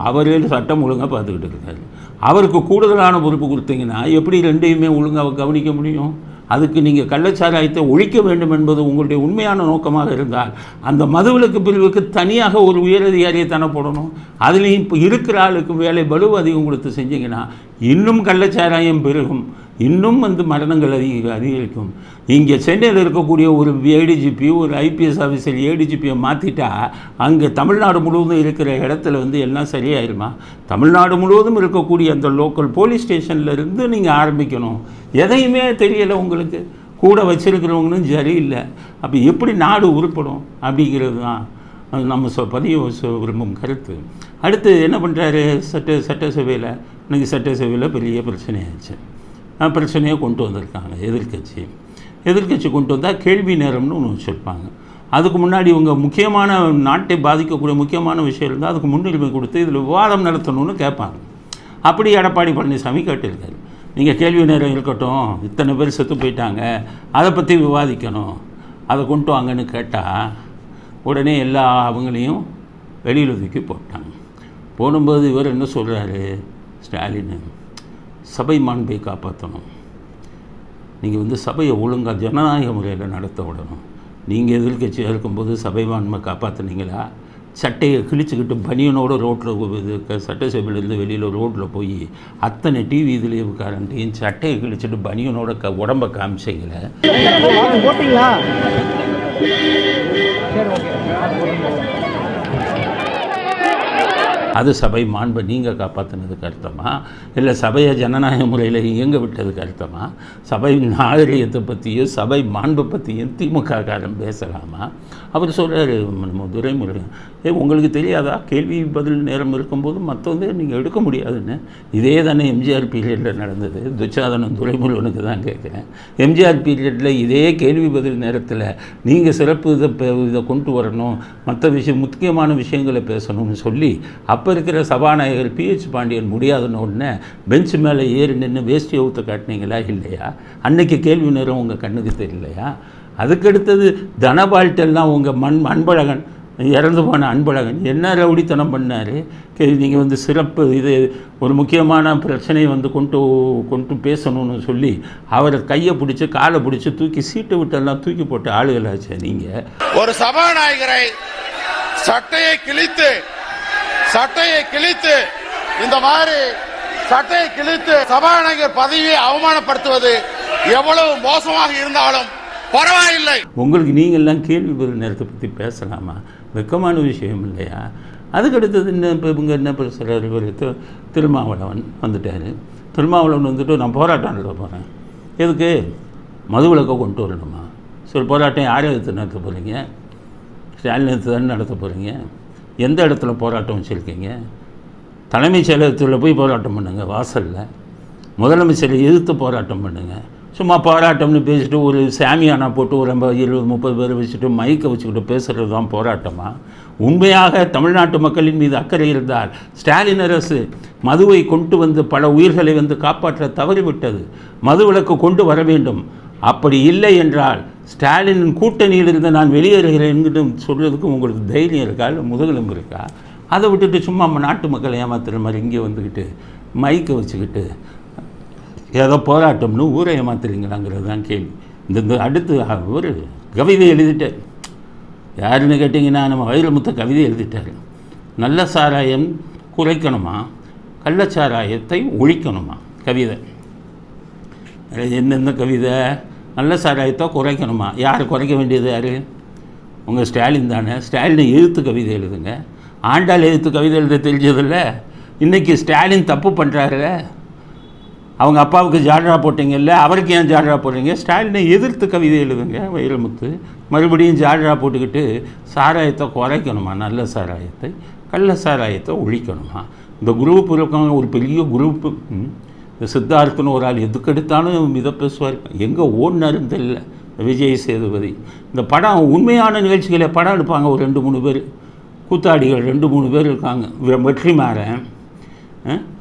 அவரே சட்டம் ஒழுங்காக பார்த்துக்கிட்டு இருக்காரு. அவருக்கு கூடுதலான பொறுப்பு கொடுத்தீங்கன்னா எப்படி ரெண்டையுமே ஒழுங்காக கவனிக்க முடியும்? அதுக்கு நீங்கள் கள்ளச்சாராயத்தை ஒழிக்க வேண்டும் என்பது உங்களுடைய உண்மையான நோக்கமாக இருந்தால் அந்த மதுவிலக்கு பிரிவுக்கு தனியாக ஒரு உயரதிகாரியை தானே போடணும்? அதுலேயும் இப்போ இருக்கிற ஆளுக்கு வேலை பலு அதிகம் கொடுத்து செஞ்சிங்கன்னா இன்னும் கள்ளச்சாராயம் பெருகும். இன்னும் வந்து மரணங்கள் அதிக அதிகரிக்கும். இங்கே சென்னையில் இருக்கக்கூடிய ஒரு ஏடிஜிபி ஒரு ஐபிஎஸ் ஆஃபீஸர் ஏடிஜிபியை மாற்றிட்டா அங்கே தமிழ்நாடு முழுவதும் இருக்கிற இடத்துல வந்து எல்லாம் சரியாயிருமா? தமிழ்நாடு முழுவதும் இருக்கக்கூடிய அந்த லோக்கல் போலீஸ் ஸ்டேஷனில் இருந்து நீங்கள் ஆரம்பிக்கணும். எதையுமே தெரியலை உங்களுக்கு. கூட வச்சுருக்கிறவங்களும் சரியில்லை. அப்போ எப்படி நாடு உருப்படும் அப்படிங்கிறது தான் நம்ம சொ பதிவு விரும்பும் கருத்து. அடுத்து என்ன பண்ணுறாரு சட்ட சட்டசபையில் இன்றைக்கி சட்டசபையில் பெரிய பிரச்சனையாச்சு. அஹ் பிரச்சனையை கொண்டு வந்திருக்காங்க எதிர்க்கட்சி. எதிர்க்கட்சி கொண்டு வந்தால் கேள்வி நேரம்னு ஒன்று வச்சுருப்பாங்க. அதுக்கு முன்னாடி இவங்க முக்கியமான நாட்டை பாதிக்கக்கூடிய முக்கியமான விஷயம் இருந்தால் அதுக்கு முன்னுரிமை கொடுத்து இதில் விவாதம் நடத்தணும்னு கேட்பாங்க. அப்படி எடப்பாடி பழனிசாமி கேட்டிருக்காரு. நீங்கள் கேள்வி நேரம் இருக்கட்டும் இத்தனை பேர் செத்து போயிட்டாங்க அதை பற்றி விவாதிக்கணும் அதை கொண்டு வாங்கன்னு கேட்டால் உடனே எல்லா அவங்களையும் வெளியில் தூக்கி போட்டாங்க. போடும்போது இவர் என்ன சொல்கிறாரு ஸ்டாலின் சபை மாண்பை காப்பாற்றணும் நீங்கள் வந்து சபையை ஒழுங்காக ஜனநாயக முறையில் நடத்த விடணும். நீங்கள் எதிர்கட்சியாக இருக்கும்போது சபைவான்மை மாண்பை காப்பாற்றுனீங்களா சட்டையை கிழிச்சுக்கிட்டு பனியனோட ரோட்டில் இது சட்டசபையிலேருந்து வெளியில் ரோட்டில் போய் அத்தனை டிவி இதுலேயே உட்காரன்ட்டு சட்டையை கிழிச்சிட்டு பனியனோட க உடம்ப காமிச்சிங்களே? போட்டிங்களா சரி ஓகே. அது சபை மாண்பை நீங்கள் காப்பாற்றினதுக்கு அர்த்தமா இல்லை சபையை ஜனநாயக முறையில் இயங்க விட்டதுக்கு அர்த்தமா சபை நாகரிகத்தை பற்றியும் சபை மாண்பை பற்றியும் திமுக காரம் பேசலாமா? அவர் சொல்கிறார் நம்ம துரைமுருகன். ஏ உங்களுக்கு தெரியாதா? கேள்வி பதில் நேரம் இருக்கும்போது மற்றவங்க நீங்கள் எடுக்க முடியாதுன்னு. இதே தானே எம்ஜிஆர் பீரியடில் நடந்தது. துச்சாதனம் துரைமுருகனுக்கு தான் கேட்குறேன். எம்ஜிஆர் பீரியடில் இதே கேள்வி பதில் நேரத்தில் நீங்கள் சிறப்பு இதை இதை கொண்டு வரணும். மற்ற விஷயம் முக்கியமான விஷயங்களை பேசணும்னு சொல்லி அப்போ இருக்கிற சபாநாயகர் பிஹெச் பாண்டியன் முடியாதுன்னு உடனே பெஞ்ச் மேலே ஏறி நின்று வேஷ்டி ஊற்ற காட்டினீங்களா இல்லையா? அன்னைக்கு கேள்வி நேரம் உங்கள் கண்ணுக்கு தெரியலையா? அதுக்கடுத்தது தனபால்ட்டெல்லாம் உங்கள் மண் அன்பழகன் இறந்து போன அன்பழகன். என்ன ரவுடித்தனம் பண்ணார்? நீங்கள் வந்து சிறப்பு இது ஒரு முக்கியமான பிரச்சனையை வந்து கொண்டு கொண்டு பேசணும்னு சொல்லி அவரை கையை பிடிச்சி காலை பிடிச்சி தூக்கி சீட்டை விட்டெல்லாம் தூக்கி போட்ட ஆளுகளாச்சு நீங்கள் ஒரு சபாநாயகரை சட்டையை கிழித்து சட்டையை கிழித்து இந்த மாதிரி சட்டையை கிழித்து சபாநாயகர் பதவியை அவமானப்படுத்துவது எவ்வளவு மோசமாக இருந்தாலும் பரவாயில்லை. உங்களுக்கு நீங்கள்லாம் கேள்வி பதில் நேரத்தை பற்றி பேசலாமா? வெக்கமான விஷயம் இல்லையா? அதுக்கடுத்தது என்ன இப்போ இவங்க என்ன பேசுகிறார் இவர் திருமாவளவன் வந்துட்டார். திருமாவளவன் வந்துட்டு நான் போராட்டம் நடத்த போகிறேன் எதுக்கு மதுவிலக்கை கொண்டு வரணுமா? சரி போராட்டம் யார் எடுத்து நடத்த போகிறீங்க ஸ்டாலின் எடுத்து தானே நடத்த போகிறீங்க எந்த இடத்துல போராட்டம் வச்சுருக்கீங்க? தலைமைச் செயலகத்தில் போய் போராட்டம் பண்ணுங்கள் வாசலில். முதலமைச்சரை எதிர்த்து போராட்டம் பண்ணுங்கள் சும்மா போராட்டம்னு பேசிட்டு ஒரு சாமியானா போட்டு ஒரு ஐம்பது இருபது முப்பது பேர் வச்சுட்டு மைக்கை வச்சுக்கிட்டு பேசுகிறது தான் போராட்டமா? உண்மையாக தமிழ்நாட்டு மக்களின் மீது அக்கறை இருந்தால் ஸ்டாலின் அரசு மதுவை கொண்டு வந்து பல உயிர்களை வந்து காப்பாற்ற தவறிவிட்டது. மதுவிலக்கு கொண்டு வர வேண்டும். அப்படி இல்லை என்றால் ஸ்டாலின் கூட்டணியிலிருந்து நான் வெளியேறுகிறேன் என்று சொல்கிறதுக்கு உங்களுக்கு தைரியம் இருக்கா? இல்லை முதுகெலும்பு இருக்கா? அதை விட்டுட்டு சும்மா நம்ம நாட்டு மக்களை ஏமாத்துற மாதிரி இங்கே வந்துக்கிட்டு மைக்கை வச்சுக்கிட்டு ஏதோ போராட்டம்னு ஊரை ஏமாத்துறீங்களாங்கிறது தான் கேள்வி. இந்த அடுத்து ஒரு கவிதை எழுதிட்டார். யாருன்னு கேட்டிங்கன்னா நம்ம வைரமுத்த கவிதை எழுதிட்டார். நல்ல சாராயம் குறைக்கணுமா? கள்ளச்சாராயத்தை ஒழிக்கணுமா? கவிதை. எந்தெந்த கவிதை? நல்ல சாராயத்தை குறைக்கணுமா? யார் குறைக்க வேண்டியது யார்? உங்கள் ஸ்டாலின் தானே. ஸ்டாலினை எழுத்து கவிதை எழுதுங்க. ஆண்டாள் எழுத்து கவிதை எழுத தெரிஞ்சதில்ல. இன்றைக்கி ஸ்டாலின் தப்பு பண்ணுறாருல அவங்க அப்பாவுக்கு ஜால்ரா போட்டீங்கல்ல அவருக்கு ஏன் ஜால்ரா போடுறீங்க? ஸ்டாலினை எதிர்த்து கவிதை எழுதுங்க வைரமுத்து மறுபடியும் ஜால்ரா போட்டுக்கிட்டு சாராயத்தை குறைக்கணுமா? நல்ல சாராயத்தை கள்ள சாராயத்தை ஒழிக்கணுமா? இந்த குரூப் இருக்கவங்க ஒரு பெரிய குரூப்பு இந்த சித்தார்த்தன்னு ஒரு ஆள் எதுக்கு எடுத்தாலும் இதை பேசுவார். எங்கே ஓடினாரும் தெரியல விஜய் சேதுபதி. இந்த படம் உண்மையான நிகழ்ச்சிகளை படம் எடுப்பாங்க ஒரு ரெண்டு மூணு பேர். கூத்தாடிகள் ரெண்டு மூணு பேர் இருக்காங்க. வெ- வெற்றிமாறன்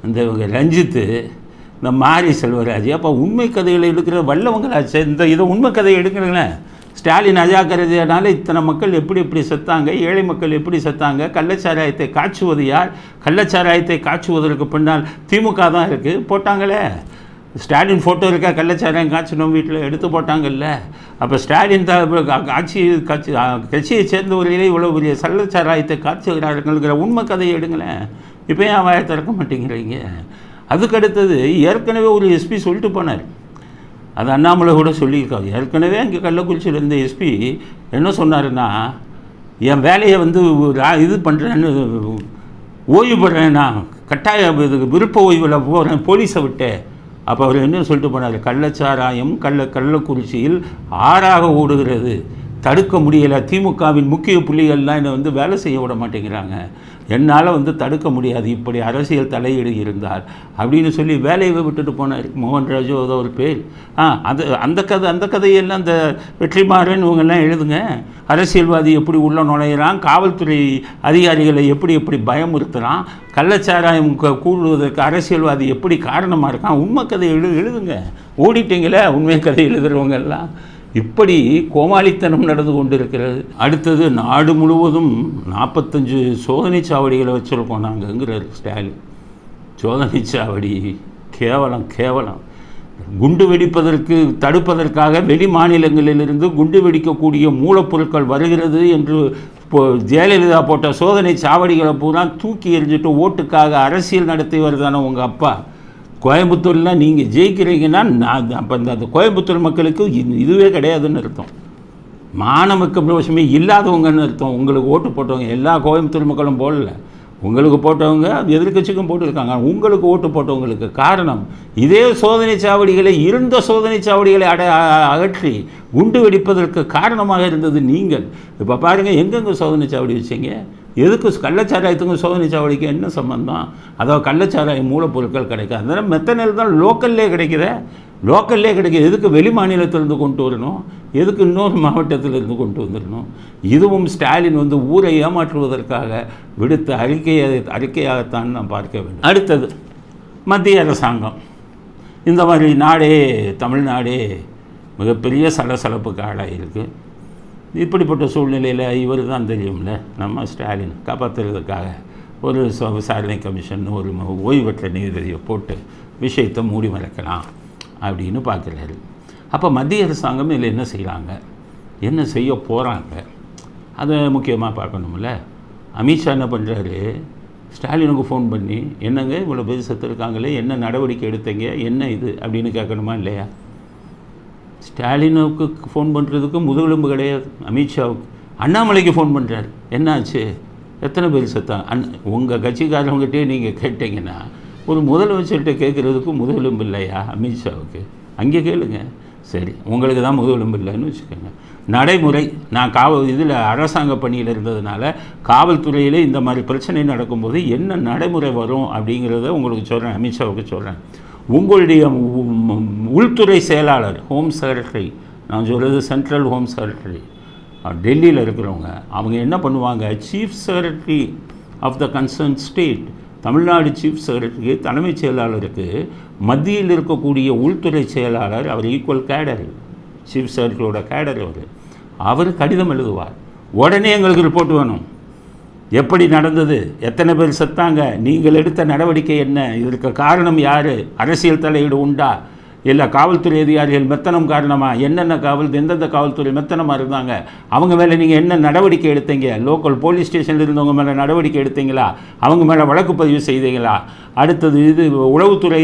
இந்த இவங்க ரஞ்சித்து இந்த மாரி செல்வராஜ். அப்போ உண்மை கதைகளை எடுக்கிற வல்லவங்களாச்சே இந்த இதை உண்மை கதையை எடுக்கிறீங்களேன். ஸ்டாலின் அஜாக்கிரதையினால இத்தனை மக்கள் எப்படி எப்படி செத்தாங்க ஏழை மக்கள் எப்படி செத்தாங்க கள்ளச்சாராயத்தை காய்ச்சுவது யார் கள்ளச்சாராயத்தை காய்ச்சுவதற்கு பின்னால் திமுக தான் இருக்குது போட்டாங்களே. ஸ்டாலின் ஃபோட்டோ இருக்கா கள்ளச்சாராயம் காய்ச்சணும் வீட்டில் எடுத்து போட்டாங்கல்ல. அப்போ ஸ்டாலின் த ஆட்சி கட்சி கட்சியை சேர்ந்தவர்களே இவ்வளோ பெரிய கள்ளச்சாராயத்தை காய்ச்சுகிறார்கள்ங்கிற உண்மை கதையை எடுங்களேன். இப்போ ஏன் வாயை திறக்க மாட்டேங்கிறீங்க. அதுக்கு அடுத்தது ஏற்கனவே ஒரு எஸ்பி சொல்லிட்டு போனார். அது அண்ணாமலை கூட சொல்லியிருக்காரு ஏற்கனவே இங்கே கள்ளக்குறிச்சியில் இருந்த எஸ்பி என்ன சொன்னாருன்னா என் வேலையை வந்து இது பண்ணுறேன்னு ஓய்வு பெறேன் நான் கட்டாய இதுக்கு விருப்ப ஓய்வில் போகிறேன் போலீஸை விட்டு. அப்போ அவர் என்ன சொல்லிட்டு போனார்? கள்ளச்சாராயம் கள்ள கள்ளக்குறிச்சியில் ஆறாக ஓடுகிறது. தடுக்க முடியலை. திமுகவின் முக்கிய புள்ளிகள்லாம் என்னை வந்து வேலை செய்ய விட மாட்டேங்கிறாங்க. என்னால் வந்து தடுக்க முடியாது. இப்படி அரசியல் தலையீடு இருந்தார் அப்படின்னு சொல்லி வேலையை விட்டுட்டு போனார் மோகன்ராஜோ ஏதோ ஒரு பேர். ஆ அது அந்த கதை அந்த கதையெல்லாம் அந்த வெற்றிமாறன் இவங்கெல்லாம் எழுதுங்க. அரசியல்வாதி எப்படி உள்ள நுழையிறான்? காவல்துறை அதிகாரிகளை எப்படி எப்படி பயமுறுத்துகிறான் கள்ளச்சாராயம் கூடுவதற்கு அரசியல்வாதி எப்படி காரணமாக இருக்கான்? உண்மை கதை எழு எழுதுங்க. ஓடிட்டீங்களே உண்மை கதை எழுதுகிறவங்க எல்லாம் இப்படி கோமாளித்தனம் நடந்து கொண்டிருக்கிறது. அடுத்தது நாடு முழுவதும் நாற்பத்தஞ்சு சோதனை சாவடிகளை வச்சுருக்கோம் நாங்கள்ங்கிறார் ஸ்டாலின். சோதனை சாவடி கேவலம் கேவலம். குண்டு வெடிப்பதற்கு தடுப்பதற்காக வெளி மாநிலங்களிலிருந்து குண்டு வெடிக்கக்கூடிய மூலப்பொருட்கள் வருகிறது என்று இப்போ ஜெயலலிதா போட்ட சோதனை சாவடிகளை பூரா தூக்கி எறிஞ்சிட்டு ஓட்டுக்காக அரசியல் நடத்தி வருதானே உங்கள் அப்பா? கோயம்புத்தூர்லாம் நீங்கள் ஜெயிக்கிறீங்கன்னா நான் அப்போ இந்த அந்த கோயம்புத்தூர் மக்களுக்கு இதுவே கிடையாதுன்னு அர்த்தம். மானமிக்க பிரவேசமே இல்லாதவங்கன்னு அர்த்தம். உங்களுக்கு ஓட்டு போட்டவங்க எல்லா கோயம்புத்தூர் மக்களும் போடல. உங்களுக்கு போட்டவங்க எதிர்க்கட்சிக்கும் போட்டிருக்காங்க. உங்களுக்கு ஓட்டு போட்டவங்களுக்கு காரணம் இதே சோதனை சாவடிகளை இருந்த சோதனை சாவடிகளை அட அகற்றி குண்டு வெடிப்பதற்கு காரணமாக இருந்தது நீங்கள். இப்போ பாருங்கள் எங்கெங்கே சோதனை சாவடி வச்சீங்க? எதுக்கு கள்ளச்சாராயத்துக்கும் சோதனை சாவடிக்கு என்ன சம்பந்தம்? அதாவது கள்ளச்சாராயம் மூலப்பொருட்கள் கிடைக்காது அதனால் மெத்தனைல் தான் லோக்கல்லே கிடைக்கிற. லோக்கல்லே கிடைக்கிது எதுக்கு வெளி மாநிலத்திலேருந்து கொண்டு வரணும்? எதுக்கு இன்னொரு மாவட்டத்திலிருந்து கொண்டு வந்துடணும்? இதுவும் ஸ்டாலின் வந்து ஊரை ஏமாற்றுவதற்காக விடுத்த அறிக்கையை அறிக்கையாகத்தான் நான் பார்க்க வேண்டும். அடுத்தது மத்திய அரசாங்கம். இந்த மாதிரி நாடே தமிழ்நாடே மிகப்பெரிய சலசலப்புக்கு இருக்குது இப்படிப்பட்ட சூழ்நிலையில் இவர் தான் தெரியும்ல? நம்ம ஸ்டாலின். காப்பாற்றுறதுக்காக ஒரு ச- விசாரணை கமிஷன் ஒரு ம- ஓய்வு பெற்ற நீதிபதியை போட்டு விஷயத்தை மூடி மறைக்கலாம் அப்படின்னு பார்க்குறாரு. அப்போ மத்திய அரசாங்கம் இதில் என்ன செய்கிறாங்க என்ன செய்ய போகிறாங்க அதை முக்கியமாக பார்க்கணும்ல. அமித்ஷா என்ன பண்ணுறாரு ஸ்டாலினுக்கு ஃபோன் பண்ணி என்னங்க இவ்வளோ பேர் செத்துருக்காங்களே? என்ன நடவடிக்கை எடுத்தீங்க? என்ன இது? அப்படின்னு கேட்கணுமா இல்லையா? ஸ்டாலினுக்கு ஃபோன் பண்ணுறதுக்கு முதுகெலும்பு கிடையாது. அமித்ஷாவுக்கு. அண்ணாமலைக்கு ஃபோன் பண்ணுறாரு என்னாச்சு? எத்தனை பேர் செத்தாங்க அண் உங்கள் கட்சிக்காரவங்ககிட்டே நீங்கள் கேட்டிங்கன்னா ஒரு முதலமைச்சர்கிட்ட கேட்குறதுக்கு முதுகெலும்பு இல்லையா அமித்ஷாவுக்கு? அங்கே கேளுங்க. சரி உங்களுக்கு தான் முதுகெலும்பு இல்லைன்னு வச்சுக்கோங்க. நடைமுறை நான் காவல் இதில் அரசாங்க பணியில் இருந்ததுனால காவல்துறையில் இந்த மாதிரி பிரச்சனை நடக்கும்போது என்ன நடைமுறை வரும் அப்படிங்கிறத உங்களுக்கு சொல்கிறேன் அமித்ஷாவுக்கு சொல்கிறேன் உங்களுடைய உள்துறை செயலாளர் ஹோம் செக்ரட்டரி நான் சொல்கிறது சென்ட்ரல் ஹோம் செக்ரட்டரி டெல்லியில் இருக்கிறவங்க அவங்க என்ன பண்ணுவாங்க? Chief secretary of the concern state Tamil Nadu chief செக்ரட்டரிக்கு தலைமைச் செயலாளருக்கு மத்தியில் இருக்கக்கூடிய உள்துறை செயலாளர் அவர் ஈக்குவல் கேடர் சீஃப் செக்ரட்டரியோட கேடர் அவர். அவர் கடிதம் எழுதுவார். உடனே எங்களுக்கு ரிப்போர்ட் வேணும். எப்படி நடந்தது? எத்தனை பேர் செத்தாங்க? நீங்கள் எடுத்த நடவடிக்கை என்ன? இதற்கு காரணம் யார்? அரசியல் தலையீடு உண்டா? இல்லை காவல்துறை அதிகாரிகள் மெத்தனம் காரணமாக என்னென்ன காவல் எந்தெந்த காவல்துறை மெத்தனமாக இருந்தாங்க? அவங்க மேலே நீங்கள் என்ன நடவடிக்கை எடுத்தீங்க? லோக்கல் போலீஸ் ஸ்டேஷனில் இருந்தவங்க மேலே நடவடிக்கை எடுத்தீங்களா? அவங்க மேலே வழக்கு பதிவு செய்தீங்களா? அடுத்தது இது உளவுத்துறை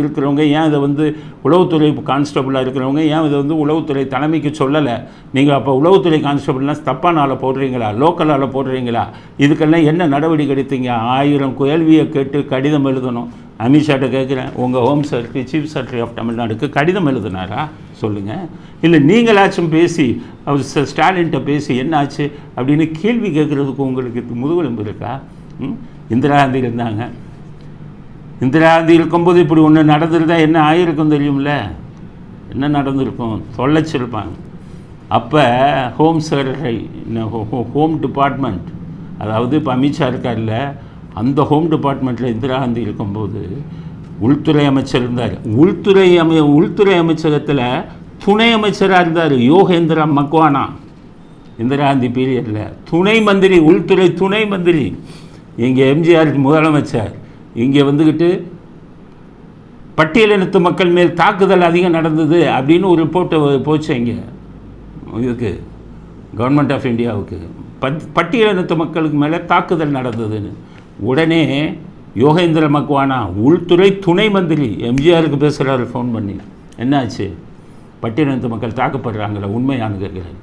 இருக்கிறவங்க ஏன் இதை வந்து உளவுத்துறை கான்ஸ்டபுளாக இருக்கிறவங்க ஏன் இதை வந்து உளவுத்துறை தலைமைக்கு சொல்லலை? நீங்கள் அப்போ உளவுத்துறை கான்ஸ்டபுள்லாம் தப்பான ஆளை போடுறீங்களா? லோக்கல் ஆளை போடுறீங்களா? இதுக்கெல்லாம் என்ன நடவடிக்கை எடுத்தீங்க? ஆயிரம் கேள்வியை கேட்டு கடிதம் எழுதணும். அமித்ஷாட்ட கேட்குறேன். உங்கள் home secretary chief secretary of தமிழ்நாடுக்கு கடிதம் எழுதினாரா? சொல்லுங்கள் இல்லை நீங்களாச்சும் பேசி அவர் ஸ்டாலின்கிட்ட பேசி என்னாச்சு அப்படின்னு கேள்வி கேட்குறதுக்கு உங்களுக்கு முதுகெலும்பு இருக்கா? ம்? இந்திரா காந்தி இருந்தாங்க. இந்திரா காந்தி இருக்கும்போது இப்படி ஒன்று நடந்திருந்தா என்ன ஆகியிருக்கும் தெரியும்ல? என்ன நடந்திருக்கும்? தொலைச்சிருப்பாங்க. அப்போ ஹோம் செக்ரட்டரி ஹோம் டிபார்ட்மெண்ட் அதாவது இப்போ அமித்ஷா இருக்கார்ல அந்த ஹோம் டிபார்ட்மெண்ட்டில் இந்திரா காந்தி இருக்கும்போது உள்துறை அமைச்சர் இருந்தார். உள்துறை அமை உள்துறை அமைச்சகத்தில் துணை அமைச்சராக இருந்தார் யோகேந்திரா மக்வானா. இந்திரா காந்தி பீரியடில். துணை மந்திரி உள்துறை துணை மந்திரி. இங்கே எம்ஜிஆர் முதலமைச்சர். இங்கே வந்துக்கிட்டு பட்டியலினத்து மக்கள் மேல் தாக்குதல் அதிகம் நடந்தது அப்படின்னு ஒரு ரிப்போர்ட்டை போச்சு இங்கே. இதுக்கு கவர்மெண்ட் ஆஃப் இந்தியாவுக்கு பட் பட்டியலினத்து மக்களுக்கு மேலே தாக்குதல் நடந்ததுன்னு. உடனே யோகேந்திர மக்வானா உள்துறை துணை மந்திரி எம்ஜிஆருக்கு பேசுகிறாரு ஃபோன் பண்ணி. என்னாச்சு? பட்டியலினத்து மக்கள் தாக்கப்படுறாங்களே உண்மையானு கேட்குறாரு.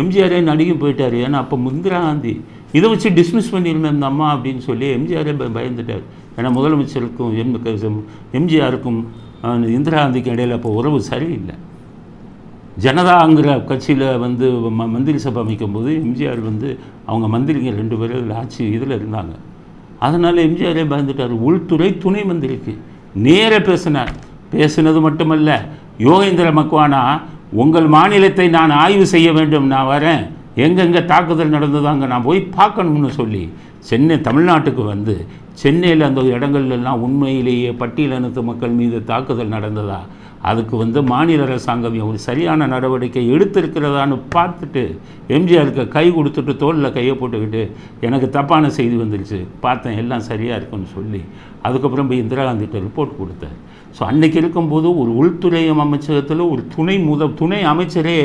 எம்ஜிஆரே நடுங்கி போயிட்டார். ஏன்னா அப்போ இந்திரா காந்தி இதை வச்சு டிஸ்மிஸ் பண்ணியிருந்தேன் இந்த அம்மா அப்படின்னு சொல்லி எம்ஜிஆரே பயந்துட்டார். ஏன்னா முதலமைச்சருக்கும் எம் எம்ஜிஆருக்கும் இந்திரா காந்திக்கும் இடையில் அப்போ உறவு சரியில்லை. ஜனதாங்கிற கட்சியில் வந்து ம மந்திரி சபை அமைக்கும்போது எம்ஜிஆர் வந்து அவங்க மந்திரிங்க ரெண்டு பேரும் ஆட்சி இதில் இருந்தாங்க. அதனால் எம்ஜிஆரே பயந்துட்டார். உள்துறை துணை மந்திரிக்கு. நேராக பேசினார். பேசினது மட்டுமல்ல யோகேந்திர மக்வானா உங்கள் மாநிலத்தை நான் ஆய்வு செய்ய வேண்டும் நான் வரேன். எங்கெங்கே தாக்குதல் நடந்ததோ அங்கே நான் போய் பார்க்கணும்னு சொல்லி சென்னை தமிழ்நாட்டுக்கு வந்து சென்னையில் அந்த இடங்கள்லாம் உண்மையிலேயே பட்டியலினத்து மக்கள் மீது தாக்குதல் நடந்ததா? அதுக்கு வந்து மாநில அரசாங்கம் ஒரு சரியான நடவடிக்கை எடுத்திருக்கிறதான்னு பார்த்துட்டு எம்ஜிஆருக்கு கை கொடுத்துட்டு தோளில் கையை போட்டுக்கிட்டு எனக்கு தப்பான செய்தி வந்துருச்சு பார்த்தேன் எல்லாம் சரியாக இருக்குன்னு சொல்லி. அதுக்கப்புறம் போய் இந்திரா காந்திகிட்ட ரிப்போர்ட் கொடுத்தார் ஸோ அன்னைக்கு இருக்கும்போது ஒரு உள்துறை அமைச்சகத்தில் ஒரு துணை முத துணை அமைச்சரே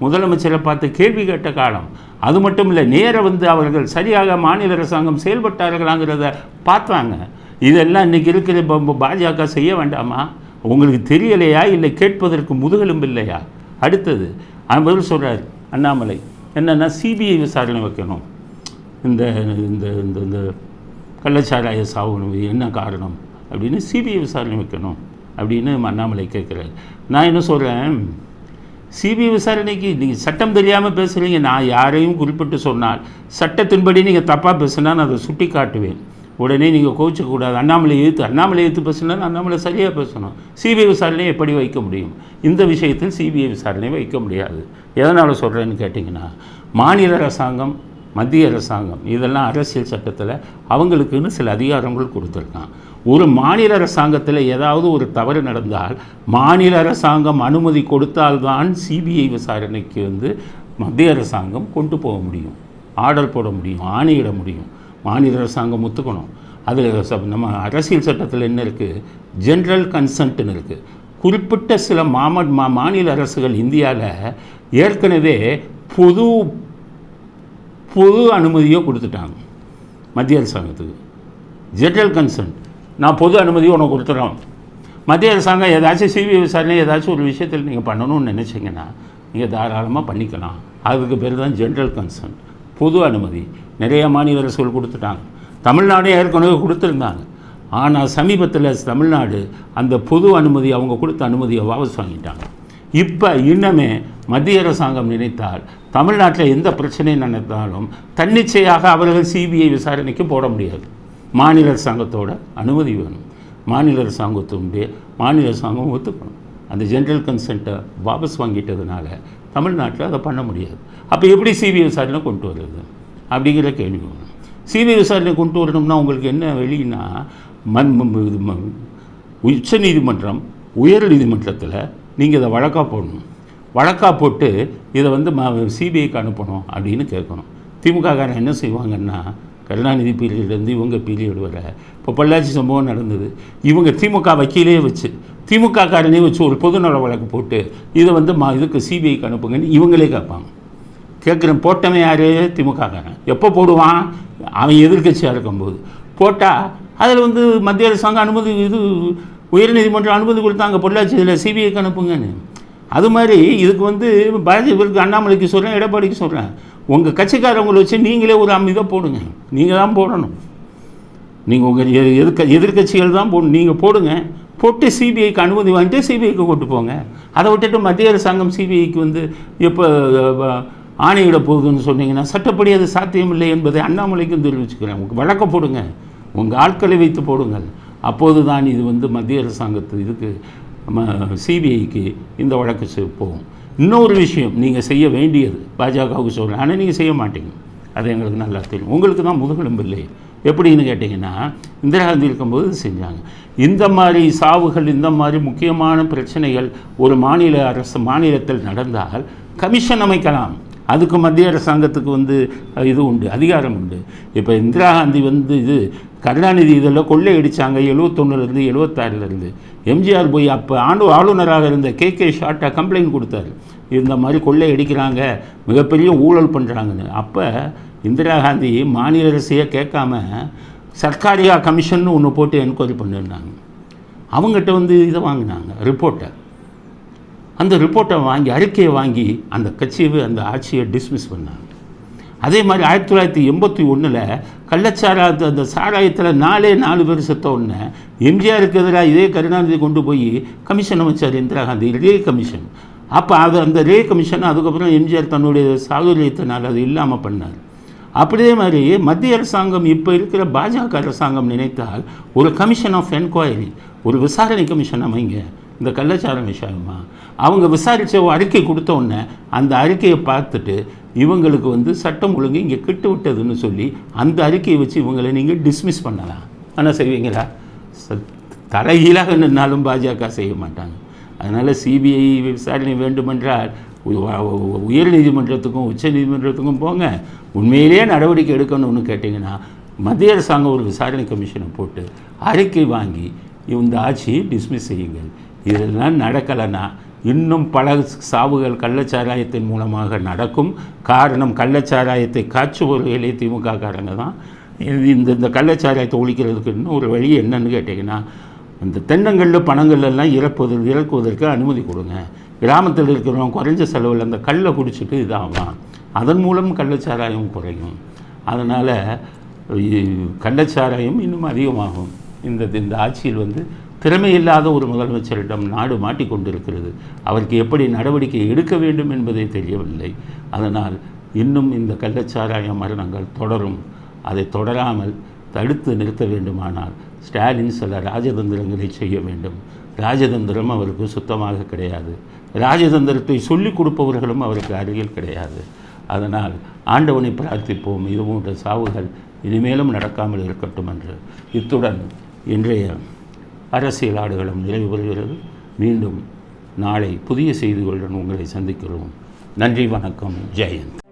முதலமைச்சரை பார்த்து கேள்வி கேட்ட காலம். அது மட்டும் இல்லை நேராக வந்து அவர்கள் சரியாக மாநில அரசாங்கம் செயல்பட்டார்களாங்கிறத பார்த்தாங்க. இதெல்லாம் இன்னைக்கு இருக்கிற ப- பாஜக செய்ய வேண்டாமா? உங்களுக்கு தெரியலையா? இல்லை கேட்பதற்கு முதுகெலும்பு இல்லையா? அடுத்தது அவன் பதில் சொல்கிறார் அண்ணாமலை. என்னென்னா சிபிஐ விசாரணை வைக்கணும். இந்த இந்த இந்த இந்த கள்ளச்சாராய சாவு என்ன காரணம் அப்படின்னு சிபிஐ விசாரணை வைக்கணும் அப்படின்னு அண்ணாமலை கேட்குறாரு. நான் என்ன சொல்கிறேன் சிபிஐ விசாரணைக்கு நீங்கள் சட்டம் தெரியாமல் பேசுகிறீங்க நான் யாரையும் குறிப்பிட்டு சொன்னால் சட்டத்தின்படி நீங்கள் தப்பாக பேசுனா நான் அதை சுட்டி காட்டுவேன் உடனே நீங்கள் கோச்சிக்கக்கூடாது அண்ணாமலை எழுத்து அண்ணாமலை எழுத்து பேசினாலும் அண்ணாமலை சரியாக பேசணும். சிபிஐ விசாரணையை எப்படி வைக்க முடியும்? இந்த விஷயத்தில் சிபிஐ விசாரணையை வைக்க முடியாது. எதனால் சொல்கிறேன்னு கேட்டிங்கன்னா மாநில அரசாங்கம் மத்திய அரசாங்கம் இதெல்லாம் அரசியல் சட்டத்தில் அவங்களுக்குன்னு சில அதிகாரங்கள் கொடுத்துருக்கான். ஒரு மாநில அரசாங்கத்தில் ஏதாவது ஒரு தவறு நடந்தால் மாநில அரசாங்கம் அனுமதி கொடுத்தால்தான் சிபிஐ விசாரணைக்கு வந்து மத்திய அரசாங்கம் கொண்டு போக முடியும். ஆர்டர் போட முடியும் ஆணையிட முடியும். மாநில அரசாங்கம் ஒத்துக்கணும். அதில் நம்ம அரசியல் சட்டத்தில் என்ன இருக்குது ஜென்ரல் கன்சன்ட்னு இருக்குது குறிப்பிட்ட சில மாம மா மாநில அரசுகள் இந்தியாவில் ஏற்கனவே பொது பொது அனுமதியோ கொடுத்துட்டாங்க. மத்திய அரசாங்கத்துக்கு. ஜென்ரல் கன்சன்ட் நான் பொது அனுமதியை உனக்கு கொடுத்துறோம். மத்திய அரசாங்கம் ஏதாச்சும் சிபிஐ விசாரணை ஏதாச்சும் ஒரு விஷயத்தில் நீங்கள் பண்ணணும்னு நினச்சிங்கன்னா நீங்கள் தாராளமாக பண்ணிக்கலாம். அதுக்கு பேர் தான் ஜென்ரல் கன்சன்ட் பொது அனுமதி. நிறைய மாநில அரசுகள் கொடுத்துட்டாங்க. தமிழ்நாடே ஏற்கனவே கொடுத்துருந்தாங்க. ஆனால் சமீபத்தில் தமிழ்நாடு அந்த பொது அனுமதி அவங்க கொடுத்த அனுமதியை வாபஸ் வாங்கிட்டாங்க. இப்போ இன்னமே மத்திய அரசாங்கம் நினைத்தால் தமிழ்நாட்டில் எந்த பிரச்சனை நடந்தாலும் தன்னிச்சையாக அவர்கள் சிபிஐ விசாரணைக்கு போட முடியாது. மாநில அரசாங்கத்தோட அனுமதி வேணும். மாநில அரசாங்கத்தினுடைய மாநில அரசாங்கம் ஒத்துக்கணும். அந்த ஜென்ரல் கன்சென்ட்டை வாபஸ் வாங்கிட்டதுனால தமிழ்நாட்டில் அதை பண்ண முடியாது. அப்போ எப்படி சிபிஐ விசாரணை கொண்டு வருது அப்படிங்கிற கேள்வி வரும். சிபிஐ விசாரணை கொண்டு வரணும்னா உங்களுக்கு என்ன வெளின்னா மண் இது உச்ச நீதிமன்றம் உயர் நீதிமன்றத்தில் நீங்கள் இதை வழக்காக போடணும். வழக்காக போட்டு இதை வந்து ம சிபிஐக்கு அனுப்பணும் அப்படின்னு கேட்கணும். திமுககாரன் என்ன செய்வாங்கன்னா கருணாநிதி பீரியட்லேருந்து இவங்க பீரியட் வர இப்போ பொள்ளாச்சி சம்பவம் நடந்தது. இவங்க திமுக வக்கீலே வச்சு திமுக காரனே வச்சு ஒரு பொதுநல வழக்கு போட்டு இதை வந்து மா இதுக்கு சிபிஐக்கு அனுப்புங்கன்னு இவங்களே கேட்பாங்க. கேட்குறேன் போட்டவன் யார்? திமுககாரன் எப்போ போடுவான்? அவன் எதிர்க்கட்சியாக இருக்கும்போது. போட்டால் அதில் வந்து மத்திய அரசாங்கம் அனுமதி இது உயர்நீதிமன்றம் அனுமதி கொடுத்தாங்க பொள்ளாச்சி இதில் சிபிஐக்கு அனுப்புங்கன்னு. அது மாதிரி இதுக்கு வந்து பாஜகவிற்கு அண்ணாமலைக்கு சொல்கிறேன் எடப்பாடிக்கு சொல்கிறேன் உங்கள் கட்சிக்காரவங்களை வச்சு நீங்களே ஒரு அமைதியாக போடுங்க. நீங்கள் தான் போடணும். நீங்கள் உங்கள் எதிர்க்க எதிர்க்கட்சிகள் தான் போடணும். நீங்கள் போடுங்க. போட்டு சிபிஐக்கு அனுமதி வாங்கிட்டு சிபிஐக்கு கொண்டு போங்க. அதை விட்டுட்டு மத்திய அரசாங்கம் சிபிஐக்கு வந்து எப்போ ஆணையிட போகுதுன்னு சொன்னீங்கன்னா சட்டப்படி அது சாத்தியமில்லை என்பதை அண்ணாமலைக்கும் தெரிவிச்சுக்கிறேன். உங்கள் வழக்க போடுங்க. உங்கள் ஆட்களை வைத்து போடுங்கள். அப்போது தான் இது வந்து மத்திய அரசாங்கத்து இதுக்கு சிபிஐக்கு இந்த வழக்கு செ- போகும். இன்னொரு விஷயம் நீங்கள் செய்ய வேண்டியது பாஜகவுக்கு சொல்கிறேன் ஆனால் நீங்கள் செய்ய மாட்டீங்க. அது எங்களுக்கு நல்லா தெரியும். உங்களுக்கு தான் முதுகெலும்பு இல்லை எப்படின்னு கேட்டிங்கன்னா இந்திரா காந்தி இருக்கும்போது செஞ்சாங்க. இந்த மாதிரி சாவுகள் இந்த மாதிரி முக்கியமான பிரச்சனைகள் ஒரு மாநில அரசு மாநிலத்தில் நடந்தால் கமிஷன் அமைக்கலாம். அதுக்கு மத்திய அரசாங்கத்துக்கு வந்து இது உண்டு அதிகாரம் உண்டு. இப்போ இந்திரா காந்தி வந்து இது கருணாநிதி இதில் கொள்ளையடிச்சாங்க எழுபத்தொன்னுலேருந்து எழுபத்தாறுலேருந்து எம்ஜிஆர் போய் அப்போ ஆண்டு ஆளுநராக இருந்த கே கே ஷார்ட்டா கம்ப்ளைண்ட் கொடுத்தாரு. இந்த மாதிரி கொள்ளை அடிக்கிறாங்க மிகப்பெரிய ஊழல் பண்ணுறாங்கன்னு அப்போ இந்திரா காந்தி மாநில அரசையே கேட்காம சர்க்காரியா கமிஷன் ஒன்று போட்டு என்கொயரி பண்ணியிருந்தாங்க அவங்ககிட்ட வந்து இதை வாங்கினாங்க ரிப்போர்ட்டை. அந்த ரிப்போர்ட்டை வாங்கி அறிக்கையை வாங்கி அந்த கட்சியை அந்த ஆட்சியை டிஸ்மிஸ் பண்ணாங்க. அதே மாதிரி ஆயிரத்தி தொள்ளாயிரத்தி எண்பத்தி ஒன்றில் கள்ளச்சாரா அந்த சாராயத்தில் நாலே நாலு பேர் செத்த உடனே எம்ஜிஆருக்கு எதிராக இதே கருணாநிதி கொண்டு போய் கமிஷன் அமைச்சார் இந்திரா காந்தி ரே கமிஷன். அப்போ அது அந்த ரே கமிஷன் அதுக்கப்புறம் எம்ஜிஆர் தன்னுடைய சாதுரியத்தினால் அது இல்லாமல் பண்ணார். அப்படியே மாதிரி மத்திய அரசாங்கம் இப்போ இருக்கிற பாஜக அரசாங்கம் நினைத்தால் ஒரு கமிஷன் ஆஃப் என்கொயரி ஒரு விசாரணை கமிஷன் அமைங்க. இந்த கள்ளச்சாரம் விஷயமா? அவங்க விசாரித்த அறிக்கை கொடுத்த உடனே அந்த அறிக்கையை பார்த்துட்டு இவங்களுக்கு வந்து சட்டம் ஒழுங்கு இங்கே கிட்டு விட்டதுன்னு சொல்லி அந்த அறிக்கையை வச்சு இவங்களை நீங்கள் டிஸ்மிஸ் பண்ணலாம். ஆனால் செய்வீங்களா? தலைகீழாக நின்னாலும் பாஜக செய்ய மாட்டாங்க. அதனால் சிபிஐ விசாரணை வேண்டுமென்றால் உயர் நீதிமன்றத்துக்கும் உச்ச நீதிமன்றத்துக்கும் போங்க. உண்மையிலேயே நடவடிக்கை எடுக்கணும்னு கேட்டிங்கன்னா மத்திய அரசாங்கம் ஒரு விசாரணை கமிஷனை போட்டு அறிக்கை வாங்கி இந்த ஆட்சியை டிஸ்மிஸ் செய்யுங்கள். இதெல்லாம் நடக்கலைன்னா இன்னும் பல சாவுகள் கள்ளச்சாராயத்தின் மூலமாக நடக்கும். காரணம் கள்ளச்சாராயத்தை காய்ச்சுபவர்களே திமுக காரங்க தான். இது இந்த இந்த கள்ளச்சாராயத்தை ஒழிக்கிறதுக்கு இன்னும் ஒரு வழி என்னன்னு கேட்டிங்கன்னா இந்த தென்னங்கள்ல பணங்கள்ல எல்லாம் இறக்குவதற்கு அனுமதி கொடுங்க. கிராமத்தில் இருக்கிறவங்க குறைஞ்ச செலவில் அந்த கல்லை குடிச்சிட்டு இதாகலாம். அதன் மூலம் கள்ளச்சாராயம் குறையும். அதனால் கள்ளச்சாராயம் இன்னும் அதிகமாகும். இந்த இந்த ஆட்சியில் வந்து திறமையில்லாத ஒரு முதலமைச்சரிடம் நாடு மாட்டிக்கொண்டிருக்கிறது. அவருக்கு எப்படி நடவடிக்கை எடுக்க வேண்டும் என்பதே தெரியவில்லை. அதனால் இன்னும் இந்த கள்ளச்சாராய மரணங்கள் தொடரும். அதை தொடராமல் தடுத்து நிறுத்த வேண்டுமானால் ஸ்டாலின் சில ராஜதந்திரங்களை செய்ய வேண்டும். ராஜதந்திரம் அவருக்கு சுத்தமாக கிடையாது. ராஜதந்திரத்தை சொல்லிக் கொடுப்பவர்களும் அவருக்கு அருகில் கிடையாது. அதனால் ஆண்டவனை பிரார்த்திப்போம். இது போன்ற சாவுகள் இனிமேலும் நடக்காமல் இருக்கட்டும் என்று. இத்துடன் இன்றைய அரசியல் ஆடுகளம் நிறைவு பெறுகிறது மீண்டும் நாளை புதிய செய்திகளுடன் உங்களை சந்திக்கிறோம். நன்றி வணக்கம். ஜெயந்த்